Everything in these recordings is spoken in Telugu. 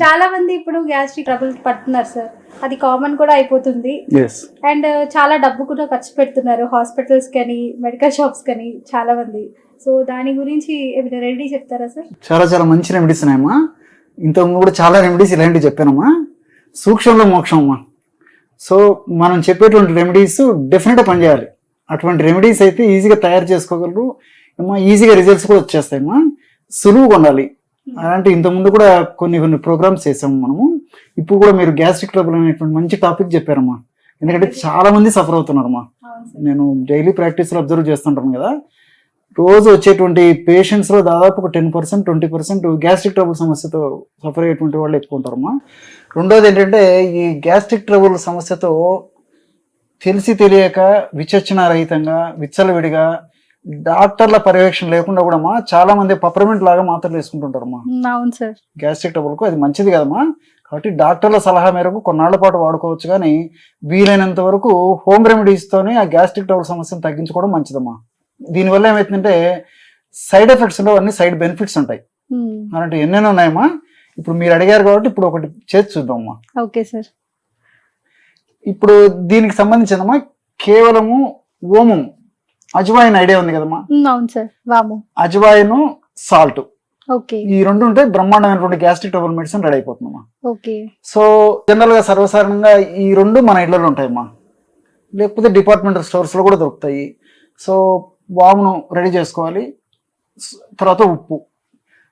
చాలా మంది ఇప్పుడు గ్యాస్ట్రిక్ ట్రబుల్ పడుతున్నారు సార్. అది కామన్ కూడా అయిపోతుంది. అండ్ చాలా డబ్బు కూడా ఖర్చు పెడుతున్నారు. హాస్పిటల్స్ కానీ మెడికల్ షాప్స్ కానీ చాలా మంది. సో దాని గురించి ఏమైనా రెడీ చెప్తారా సార్? చాలా చాలా మంచి రెమెడీస్ ఉన్నాయమ్మా. ఇంతకుముందు కూడా చాలా రెమెడీస్ ఇలాంటివి చెప్పానమ్మా. సూక్ష్మంలో మోక్షం అమ్మా సో మనం చెప్పేటువంటి రెమెడీస్ డెఫినెట్గా పనిచేయాలి. అటువంటి రెమెడీస్ అయితే ఈజీగా తయారు చేసుకోగలరు. అమ్మా ఈజీగా రిజల్ట్స్ కూడా వచ్చేస్తాయమ్మా. సులువుగా ఉండాలి. అలాంటి ఇంతకుముందు కూడా కొన్ని కొన్ని ప్రోగ్రామ్స్ చేసాము మనము. ఇప్పుడు కూడా మీరు గ్యాస్ట్రిక్ ట్రబుల్ అనేటువంటి మంచి టాపిక్ చెప్పారమ్మా. ఎందుకంటే చాలా మంది సఫర్ అవుతున్నారమ్మా. నేను డైలీ ప్రాక్టీస్లో అబ్జర్వ్ చేస్తుంటాను కదా. రోజు వచ్చేటువంటి పేషెంట్స్లో దాదాపు ఒక ten percent twenty percent gastric trouble సమస్యతో సఫర్ అయ్యేటువంటి వాళ్ళు ఎక్కువ ఉంటారమ్మా. రెండోది ఏంటంటే ఈ గ్యాస్ట్రిక్ ట్రబుల్ సమస్యతో తెలిసి తెలియక విచక్షణ రహితంగా విచ్చలవిడిగా డాక్టర్ల పర్యవేక్షణ లేకుండా కూడా అమ్మా చాలా మంది పపర్మెంట్ లాగా మాత్రలు వేసుకుంటుంటారమ్మా. అవును సార్. గ్యాస్ట్రిక్ ట్రబుల్కు అది మంచిది కదమ్మా. కాబట్టి డాక్టర్ల సలహా మేరకు కొన్నాళ్ళ పాటు వాడుకోవచ్చు కానీ వీలైనంత వరకు హోమ్ రెమెడీస్తోనే ఆ గ్యాస్ట్రిక్ ట్రబుల్ సమస్యను తగ్గించుకోవడం మంచిదమ్మా. దీనివల్ల ఏమవుతుందంటే సైడ్ ఎఫెక్ట్స్లో అన్ని సైడ్ బెనిఫిట్స్ ఉంటాయి. ఉమ్, అలాంటి ఎన్నెన్నో ఉన్నాయమ్మా. ఇప్పుడు మీరు అడిగారు కాబట్టి ఇప్పుడు ఒకటి చేసి చూద్దామమ్మా. Okay sir. ఇప్పుడు దీనికి సంబంధించిందమ్మా కేవలము ఓమం అజ్వాయిన్ ఐడియా ఉంది కదమ్మా? అవును సార్. వాము. అజ్వాయిన్ సాల్ట్. ఓకే. ఈ రెండు ఉంటే బ్రహ్మాండమైనటువంటి గ్యాస్ట్రిక్ ట్రబుల్ మెడిసిన్ రెడీ అయిపోతుందమ్మా. ఓకే. సో జనరల్గా సర్వసాధారణంగా ఈ రెండు మన ఇళ్ళలో ఉంటాయమ్మా. లేకపోతే డిపార్ట్మెంటల్ స్టోర్స్లో కూడా దొరుకుతాయి. సో వామును రెడీ చేసుకోవాలి. తర్వాత ఉప్పు.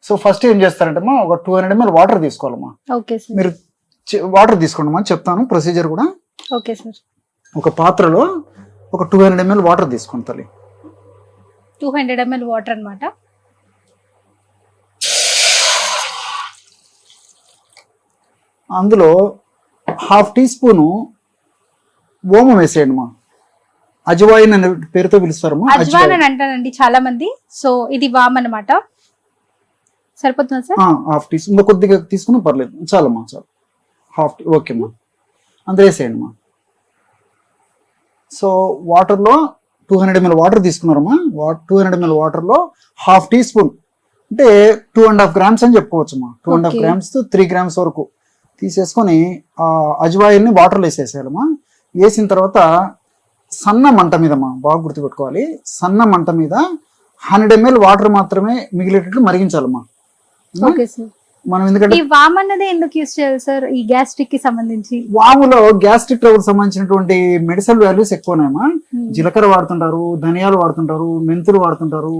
సో ఫస్ట్ ఏం చేస్తారంటే అమ్మా ఒక టూ హండ్రెడ్ ఎంఎల్ వాటర్ తీసుకోవాలమ్మా. మీరు వాటర్ తీసుకోండి చెప్తాను ప్రొసీజర్ కూడా. Okay sir. ఒక పాత్రలో ఒక టూ హండ్రెడ్ ఎంఎల్ వాటర్ తీసుకోండి తల్లి. టూ హండ్రెడ్ ఎంఎల్ వాటర్ అనమాట అందులో హాఫ్ టీ స్పూను ఓమం వేసేయండి అమ్మా అజవాయిన్ అనే పేరుతో అజ్వాన్ అజ్వాయిన్ అని అంటానండి చాలా మంది సో ఇది వామ్ అనమాట సరిపోతుందా సార్? హాఫ్ టీ స్పూన్ కొద్దిగా తీసుకున్నా పర్లేదు. చాలమ్మా చాలు. హాఫ్ టీ ఓకే అమ్మా అంత వేసేయండి అమ్మా సో వాటర్లో టూ హండ్రెడ్ ఎంఎల్ వాటర్ తీసుకున్నారమ్మా. వా టూ హండ్రెడ్ ఎంఎల్ వాటర్లో హాఫ్ టీ స్పూన్ అంటే టూ అండ్ హాఫ్ గ్రామ్స్ అని చెప్పుకోవచ్చు అమ్మా two and half. Grams three grams వరకు తీసేసుకొని ఆ అజ్వాయిల్ని వాటర్లో వేసేసేయాలమ్మా. వేసిన తర్వాత సన్న మంట మీదమ్మా బాగా గుర్తుపెట్టుకోవాలి. సన్న మంట మీద హండ్రెడ్ ఎంఎల్ వాటర్ మాత్రమే మిగిలేటట్లు మరిగించాలమ్మా. మనం ఎందుకంటే ఈ వామ్ అన్నది ఎందుకు యూస్ చేయాలి సార్ ఈ గ్యాస్ట్రిక్కి సంబంధించి వాములో గ్యాస్ట్రిక్ ట్రబుల్ సంబంధించినటువంటి మెడిసిన్ వాల్యూస్ ఎక్కువనేమా Hmm. జీలకర్ర వాడుతుంటారు ధనియాలు వాడుతుంటారు మెంతులు వాడుతుంటారు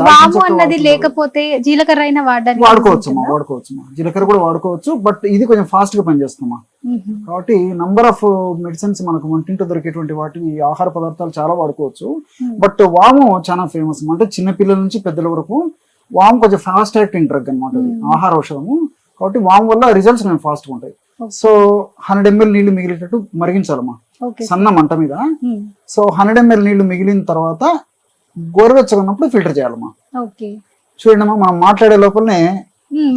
వాము అన్నది. లేకపోతే జీలకర్ర అయినా వాడడానికి వాడుకోవచ్చు? వాడుకోవచ్చు జీలకర్ర కూడా వాడుకోవచ్చు బట్ ఇది కొంచెం ఫాస్ట్గా పనిచేస్తుందమ్మా మ్మ్. కాబట్టి నంబర్ ఆఫ్ మెడిసిన్స్ మనకు వంటింట్లో దొరికేటువంటి వాటిని ఆహార పదార్థాలు చాలా వాడుకోవచ్చు. బట్ వాము చాలా ఫేమస్ అంటే చిన్న పిల్లల నుంచి పెద్దల వరకు వాము కొంచెం ఫాస్ట్ యాక్టింగ్ డ్రగ్ అనమాట Hmm. ఆహార ఔషధము. కాబట్టి వాము వల్ల రిజల్ట్స్ మేము ఫాస్ట్ ఉంటాయి. సో హండ్రెడ్ ఎంఎల్ నీళ్ళు మిగిలేటట్టు మరిగించాలమ్మా. సన్న మంట మీద. మ్మ్. సో హండ్రెడ్ ఎంఎల్ నీళ్ళు మిగిలిన తర్వాత గోరువెచ్చగా ఉన్నప్పుడు ఫిల్టర్ చేయాలమ్మా. ఓకే చూడండి అమ్మా మనం మాట్లాడే లోపలనే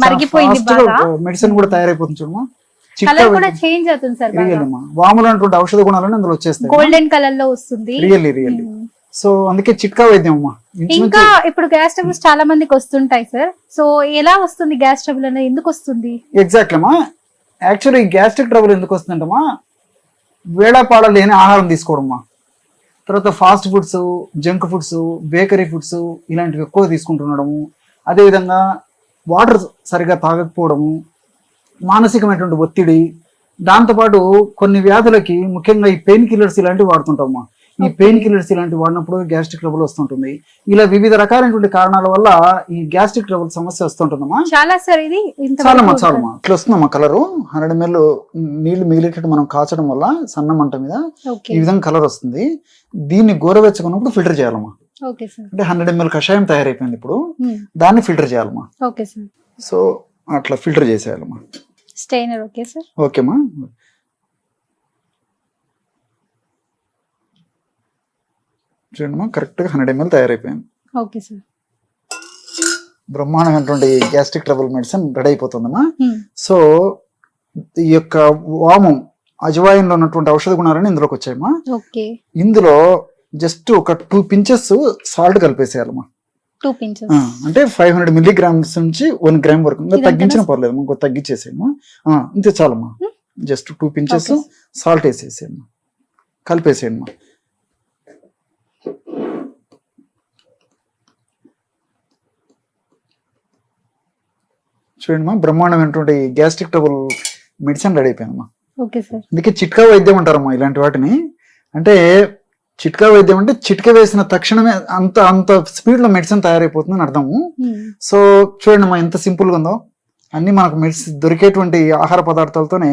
బాగా. మెడిసిన్ కూడా తయారైపోతుంది చూడమ్మా. వాములు అటువంటి ఔషధ గుణాలను అందులో వచ్చేస్తాయి. గోల్డెన్ కలర్లో వస్తుంది. రియల్లీ రియల్లీ మ్మ్. సో అందుకే చిట్కా వైద్యం అమ్మా ఇంకా ఇప్పుడు గ్యాస్ ట్రబుల్స్ చాలా మందికి వస్తుంటాయి సార్ సో ఎలా వస్తుంది గ్యాస్ ట్రబుల్ అనేది? ఎందుకు వస్తుంది? ఎగ్జాక్ట్లీ అమ్మా. యాక్చువల్లీ గ్యాస్ట్రిక్ ట్రబుల్ ఎందుకు వస్తుందంటమ్మా? వేళాపాడ లేని ఆహారం తీసుకోవడమ్మా. తర్వాత fast foods junk foods bakery foods ఇలాంటివి ఎక్కువ తీసుకుంటుండడము అదేవిధంగా వాటర్ సరిగా తాగకపోవడము. మానసికమైనటువంటి ఒత్తిడి. దాంతోపాటు కొన్ని వ్యాధులకి ముఖ్యంగా ఈ పెయిన్ కిల్లర్స్ ఇలాంటివి వాడుతుంటామమ్మా. ఈ పెయిన్ కిల్లర్స్ ఇలాంటివి వాడినప్పుడు గ్యాస్ట్రిక్ ట్రబుల్ వస్తుంటుంది. ఇలా వివిధ రకాలైనటువంటి కారణాల వల్ల ఈ గ్యాస్ట్రిక్ ట్రబుల్ సమస్య వస్తుంటుందమ్మా. చాలా సార్ ఇది చాలమ్మా చాలమ్మా. ఇట్లా వస్తుందమ్మా కలరు. హండ్రెడ్ ఎంఎల్ నీళ్ళు మిగిలేటట్టు మనం కాచడం వల్ల సన్న మంట మీద ఈ విధంగా కలర్ వస్తుంది. దీన్ని గోరవెచ్చకున్నప్పుడు ఫిల్టర్ చేయాలమ్మా. అంటే హండ్రెడ్ ఎంఎల్ కషాయం తయారైపోయింది ఇప్పుడు. మ్మ్. దాన్ని ఫిల్టర్ చేయాలమ్మా. ఓకే సార్ సో అట్లా ఫిల్టర్ చేసేయాలమ్మా. స్టైనర్ ఓకే సార్ ఓకేమ్మా. చూడమ్మా కరెక్ట్గా హండ్రెడ్ ఎంఎల్ తయారైపోయింది. Okay sir. బ్రహ్మాండమైనటువంటి గ్యాస్ట్రిక్ ట్రబుల్ మెడిసిన్ రెడీ అయిపోతుందమ్మా. మ్మ్. సో ఈ యొక్క వామం అజవాయిన్లో ఉన్నటువంటి ఔషధ గుణాలని ఇందులోకి వచ్చాయమ్మా. ఇందులో జస్ట్ ఒక two pinches salt కలిపేసేయాలమ్మా. Two pinches. అంటే ఫైవ్ హండ్రెడ్ మిల్లీగ్రామ్స్ నుంచి వన్ గ్రామ్ వరకు ఇంకా ఇదంతేనా? తగ్గించిన పర్లేదు ఇంకో తగ్గించేసేయమ్మా ఆ, ఇంతే చాలమ్మా? Just two pinches. సాల్ట్ వేసేసేయమ్మా. కలిపేసేయమ్మా. చూడండి బ్రహ్మాండమైనటువంటి గ్యాస్ట్రిక్ ట్రబుల్ మెడిసిన్ రెడీ అయిపోయిందమ్మా. Okay sir. అందుకే చిట్కా వైద్యం అంటారమ్మా ఇలాంటి వాటిని. అంటే చిట్కా వైద్యం అంటే చిట్క వేసిన తక్షణమే అంత అంత స్పీడ్లో మెడిసిన్ తయారైపోతుందని అర్థము. సో చూడండి అమ్మా ఎంత సింపుల్గా ఉందో. అన్ని మనకు మెడిసిన్ దొరికేటువంటి ఆహార పదార్థాలతోనే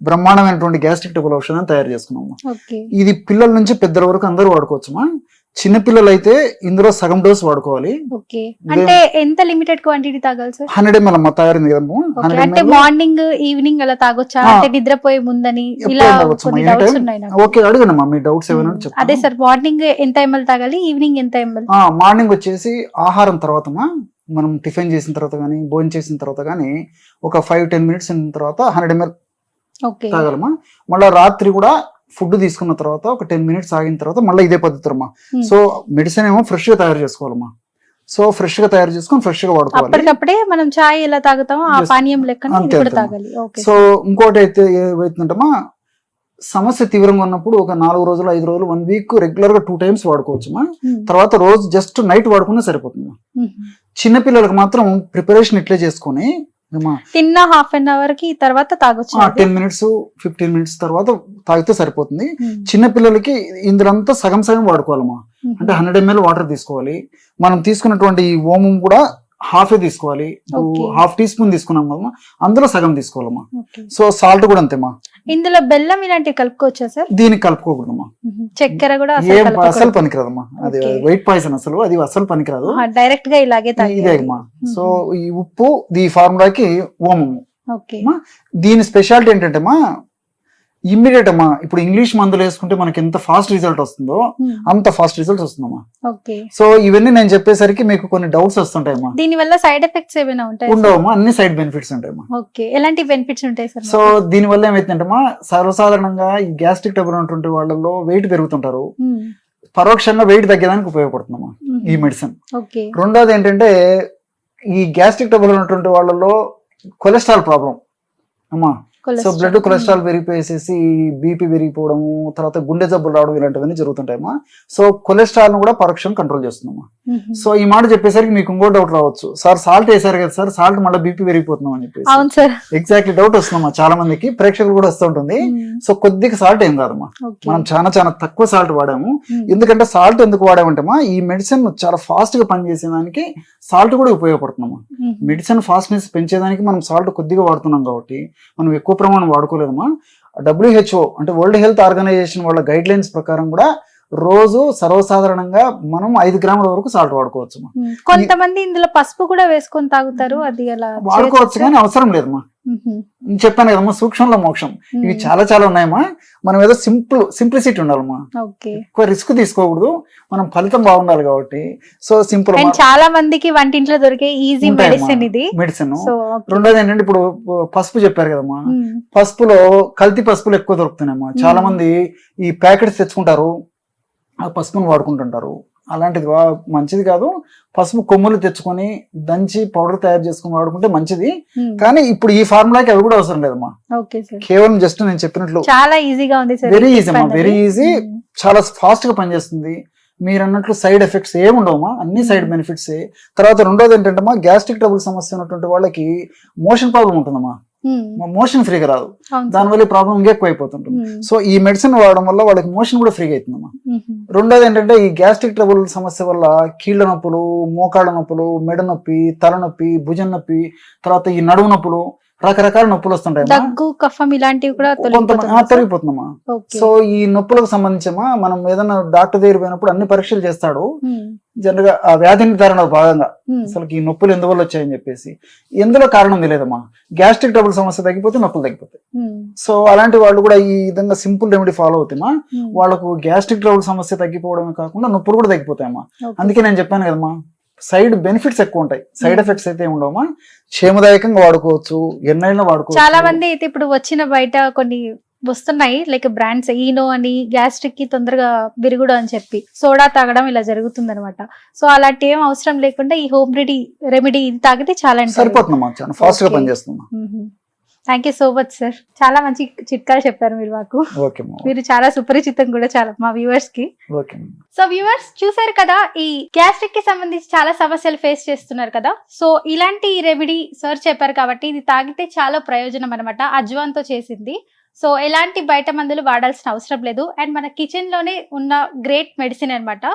బ్రహ్మాండమైనటువంటి గ్యాస్ట్రిక్ ట్రబుల్ ఔషధాన్ని తయారు చేసుకున్నాము ఇది పిల్లల నుంచి పెద్దల వరకు అందరూ వాడుకోవచ్చుమా చిన్న పిల్లలు అయితే ఇందులో సగం డోస్ వాడుకోవాలి. ఓకే. అంటే ఎంత లిమిటెడ్ క్వాంటిటీ తాగాలి సార్? హండ్రెడ్ ఎంఎల్ తయారైంది హండ్రెడ్ అంటే మార్నింగ్ ఈవినింగ్ అలా తాగొచ్చా. అంటే నిద్రపోయే ముందని ఇలా కొన్ని డౌట్స్ ఉన్నాయి ఓకే అడగనమ్మా మీ డౌట్స్ ఏమైనా అదే సార్ మార్నింగ్ ఎంత ఎంఎల్ తాగాలి ఈవినింగ్ ఎంత ఎంఎల్? మార్నింగ్ వచ్చేసి ఆహారం తర్వాతమా మనం టిఫిన్ చేసిన తర్వాత కానీ భోజనం చేసిన తర్వాత కానీ ఒక ఫైవ్ టెన్ మినిట్స్ తర్వాత హండ్రెడ్ ఎంఎల్ ఓకే. తాగలమా మళ్ళీ రాత్రి కూడా ఫుడ్ తీసుకున్న తర్వాత ఒక టెన్ మినిట్స్ ఆగిన తర్వాత మళ్ళీ ఇదే పద్ధతి అమ్మా. సో మెడిసిన్ ఏమో ఫ్రెష్గా తయారు చేసుకోవాలమ్మా సో ఫ్రెష్గా తయారు చేసుకొని ఫ్రెష్గా వాడుకోవాలి అప్పటికప్పుడే మనం చాయ్ ఎలా తాగుతామో ఆ. పానీయం. తాగాలి సో ఇంకోటి అయితే ఏమవుతుందంటమ్మా సమస్య తీవ్రంగా ఉన్నప్పుడు ఒక నాలుగు రోజులు ఐదు రోజులు వన్ వీక్ రెగ్యులర్గా టూ టైమ్స్ వాడుకోవచ్చుమా. తర్వాత రోజు జస్ట్ నైట్ వాడుకున్నా సరిపోతుంది. చిన్నపిల్లలకు మాత్రం ప్రిపరేషన్ ఇట్లే చేసుకొని తిన్న హాఫ్ అన్ అవర్కి తర్వాత తాగొచ్చు? టెన్ మినిట్స్ ఫిఫ్టీన్ మినిట్స్ తర్వాత తాగితే సరిపోతుంది Hmm. చిన్న పిల్లలకి ఇందులో సగం సగం వాడుకోవాలమ్మా Hmm. అంటే హండ్రెడ్ ఎంఎల్ వాటర్ తీసుకోవాలి మనం తీసుకున్నటువంటి ఈ ఓమం కూడా హాఫ్ తీసుకోవాలి Okay. హాఫ్ టీ స్పూన్ తీసుకున్నాం కదమ్మా అందులో సగం తీసుకోవాలమ్మా. సో సాల్ట్ కూడా అంతేమా ఇందులో బెల్లం ఇలాంటివి కలుపుకోవచ్చా సార్? దీనికి కలుపుకోకూడదమ్మా. చక్కెర కూడా అసలు. పనికిరాదమ్మా. అది. వైట్ పాయిజన్ అసలు అది అసలు పనికిరాదు. డైరెక్ట్గా ఇలాగే ఇదే తాగేయాలి అమ్మా సో ఈ ఉప్పు ఈ ఫార్ములాకి ఓమము. దీని స్పెషాలిటీ ఏంటంటే అమ్మా ఇమ్మీడియట్ అమ్మా ఇప్పుడు ఇంగ్లీష్ మందులు వేసుకుంటే మనకి ఎంత ఫాస్ట్ రిజల్ట్ వస్తుందో Hmm. అంత ఫాస్ట్ రిజల్ట్ వస్తుందమ్మా. సో ఇవన్నీ నేను చెప్పేసరికి మీకు కొన్ని డౌట్స్ వస్తుంటాయమ్మా. దీని వల్ల సైడ్ ఎఫెక్ట్స్ ఏమైనా ఉంటాయి ఉండవమ్మా అన్ని సైడ్ బెనిఫిట్స్ ఉంటాయమ్మా. ఓకే ఎలాంటి బెనిఫిట్స్ ఉంటాయి సార్ సో దీని వల్ల ఏమైతుందంటమ్మా సర్వసాధారణంగా ఈ గ్యాస్ట్రిక్ ట్రబుల్ ఉన్నటువంటి వాళ్ళలో వెయిట్ పెరుగుతుంటారు. పరోక్షంగా వెయిట్ తగ్గడానికి ఉపయోగపడుతుందమ్మా ఈ మెడిసిన్ ఓకే రెండోది ఏంటంటే ఈ గ్యాస్ట్రిక్ ట్రబుల్ ఉన్నటువంటి వాళ్ళలో కొలెస్ట్రాల్ ప్రాబ్లం అమ్మా సో బ్లడ్ కొలెస్ట్రాల్ పెరిగిపోయేసేసి బీపీ పెరిగిపోవడము తర్వాత గుండె జబ్బులు రావడం ఇలాంటివన్నీ జరుగుతుంటాయమ్మా. సో కొలెస్ట్రాల్ను కూడా పరోక్షం కంట్రోల్ చేస్తుందమ్మా సో ఈ మాట చెప్పేసరికి మీకు ఇంకో డౌట్ రావచ్చు. సార్ సాల్ట్ వేసారు కదా సార్ సాల్ట్ మళ్ళీ బీపీ పెరిగిపోతున్నాం అని చెప్పేసి. అవును సార్ ఎగ్జాక్ట్లీ డౌట్ వస్తుందమ్మా చాలా మందికి ప్రేక్షకులు కూడా వస్తూ ఉంటుంది. సో కొద్దిగా సాల్ట్ ఏం కాదమ్మా. మనం చాలా చాలా తక్కువ సాల్ట్ వాడాము. ఎందుకంటే సాల్ట్ ఎందుకు వాడామంటేమా ఈ మెడిసిన్ చాలా ఫాస్ట్గా పనిచేసేదానికి సాల్ట్ కూడా ఉపయోగపడుతుందమ్మా. మెడిసిన్ ఫాస్ట్నెస్ పెంచేదానికి మనం సాల్ట్ కొద్దిగా వాడుతున్నాం కాబట్టి మనం ఎక్కువ ప్రమాణం వాడుకోలేదమ్మా. డబ్ల్యూహెచ్ఓ అంటే వరల్డ్ హెల్త్ ఆర్గనైజేషన్ వాళ్ళ గైడ్ లైన్స్ ప్రకారం కూడా రోజు సర్వసాధారణంగా మనం ఐదు గ్రాముల వరకు సాల్ట్ వాడుకోవచ్చు కొంతమంది ఇందులో పసుపు కూడా వేసుకొని తాగుతారు అది అలా వాడుకోవచ్చు కానీ అవసరం లేదమ్మా. చెప్పాను కదమ్మా సూక్ష్మంలో మోక్షం. ఇవి చాలా చాలా ఉన్నాయమ్మా. మనం ఏదో సింపుల్ సింప్లిసిటీ ఉండాలమ్మా. ఎక్కువ రిస్క్ తీసుకోకూడదు. మనం ఫలితం బాగుండాలి కాబట్టి. సో సింపుల్ చాలా మందికి వంటింట్లో దొరికే ఈజీ మెడిసిన్ ఇది. మెడిసిన్. రెండోది ఏంటంటే ఇప్పుడు పసుపు చెప్పారు కదమ్మా. పసుపులో కల్తీ పసుపులు ఎక్కువ దొరుకుతున్నాయమ్మా. చాలా మంది ఈ ప్యాకెట్స్ తెచ్చుకుంటారు. ఆ పసుపును వాడుకుంటుంటారు. అలాంటిది మంచిది కాదు. పసుపు కొమ్ములు తెచ్చుకొని దంచి పౌడర్ తయారు చేసుకుని వాడుకుంటే మంచిది. కానీ ఇప్పుడు ఈ ఫార్ములాకి అవి కూడా అవసరం లేదమ్మా. కేవలం జస్ట్ నేను చెప్పినట్లు చాలా ఈజీగా ఉంది వెరీ ఈజీ అమ్మా వెరీ ఈజీ చాలా ఫాస్ట్గా పనిచేస్తుంది. మీరు అన్నట్లు సైడ్ ఎఫెక్ట్స్ ఏమి ఉండవమ్మా. అన్ని సైడ్ బెనిఫిట్స్ తర్వాత రెండోది ఏంటంటే గ్యాస్ట్రిక్ ట్రబుల్ సమస్య ఉన్నటువంటి వాళ్ళకి మోషన్ ప్రాబ్లం ఉంటుందమ్మా. మోషన్ ఫ్రీగా రాదు. దానివల్ల ప్రాబ్లం ఇంకా ఎక్కువ అయిపోతుంటుంది సో ఈ మెడిసిన్ వాడడం వల్ల వాళ్ళకి మోషన్ కూడా ఫ్రీగా అవుతుందమ్మా. రెండోది ఏంటంటే ఈ గ్యాస్ట్రిక్ ట్రబుల్ సమస్య వల్ల కీళ్ళ నొప్పులు మోకాళ్ళ నొప్పులు మెడ నొప్పి తలనొప్పి భుజం నొప్పి తర్వాత ఈ నడుము నొప్పులు రకరకాల నొప్పులు వస్తుంటాయి దగ్గు కఫం ఇలాంటివి కూడా తొలగిపోతుందమ్మా. సో ఈ నొప్పులకు సంబంధించమా మనం ఏదైనా డాక్టర్ దగ్గర పోయినప్పుడు అన్ని పరీక్షలు చేస్తాడు. జనరల్గా ఆ వ్యాధి నిర్ధారణ భాగంగా. అసలు ఈ నొప్పులు ఎందువల్ల వచ్చాయని చెప్పేసి. ఎందులో కారణం తెలియదమ్మా. గ్యాస్ట్రిక్ ట్రబుల్ సమస్య తగ్గిపోతే నొప్పులు తగ్గిపోతాయి. సో అలాంటి వాళ్ళు కూడా ఈ విధంగా సింపుల్ రెమెడీ ఫాలో అవుతామా వాళ్ళకు గ్యాస్ట్రిక్ ట్రబుల్ సమస్య తగ్గిపోవడమే కాకుండా నొప్పులు కూడా తగ్గిపోతాయమ్మా. అందుకే నేను చెప్పాను కదమ్మా. సైడ్ బెనిఫిట్స్ ఎక్కువ ఉంటాయి. Side Hmm. ఎఫెక్ట్స్ అయితే ఏం ఉండవమ్మా? క్షేమదాయకంగా వాడుకోవచ్చు ఎన్నైనా వాడుకోవచ్చు. చాలా మంది అయితే ఇప్పుడు వచ్చిన బయట కొన్ని వస్తున్నాయి లైక్ బ్రాండ్స్ ఈనో అని గ్యాస్ట్రిక్కి తొందరగా విరుగుడు అని చెప్పి. సోడా తాగడం ఇలా జరుగుతుంది అనమాట సో అలాంటి ఏం అవసరం లేకుండా ఈ హోమ్ రెడీ రెమెడీ ఇది తాగితే చాలా సరిపోతుందమ్మా ఫాస్ట్గా Okay. Thank you so much sir చాలా మంచి చిట్కాలు చెప్పారు మీరు మాకు. మీరు చాలా సుపరిచితం కూడా చాలా మా వ్యూవర్స్కి. సో వ్యూవర్స్ చూసారు కదా ఈ గ్యాస్ట్రిక్కి సంబంధించి చాలా సమస్యలు ఫేస్ చేస్తున్నారు కదా. సో ఇలాంటి రెమెడీ సార్ చెప్పారు కాబట్టి ఇది తాగితే చాలా ప్రయోజనం అనమాట అజ్వాన్తో చేసింది. సో ఎలాంటి బయట మందులు వాడాల్సిన అవసరం లేదు. అండ్ మన కిచెన్లోనే ఉన్న గ్రేట్ మెడిసిన్ అన్నమాట.